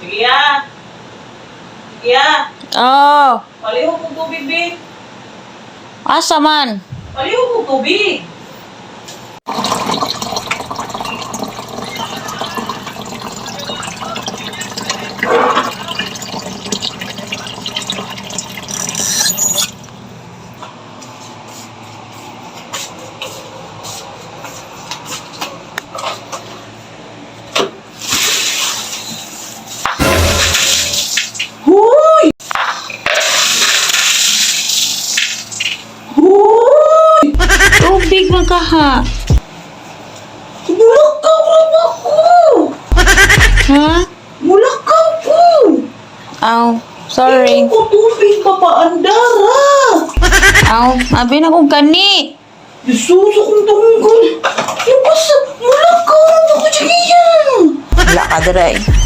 Sige. Sige ya. Oh, Paliho kong tubig, babe. asa man? Paliho kong tubig. Tubig man ka ha. Mulakaw lang ako! Ha? Mulakaw ko! Aw, sorry. Hindi ko tubig papaandara! Aw, abi na kong kani. Jesus, akong tunggol! Yung basta, mulakaw lang ako dyan! Wala ka, diray.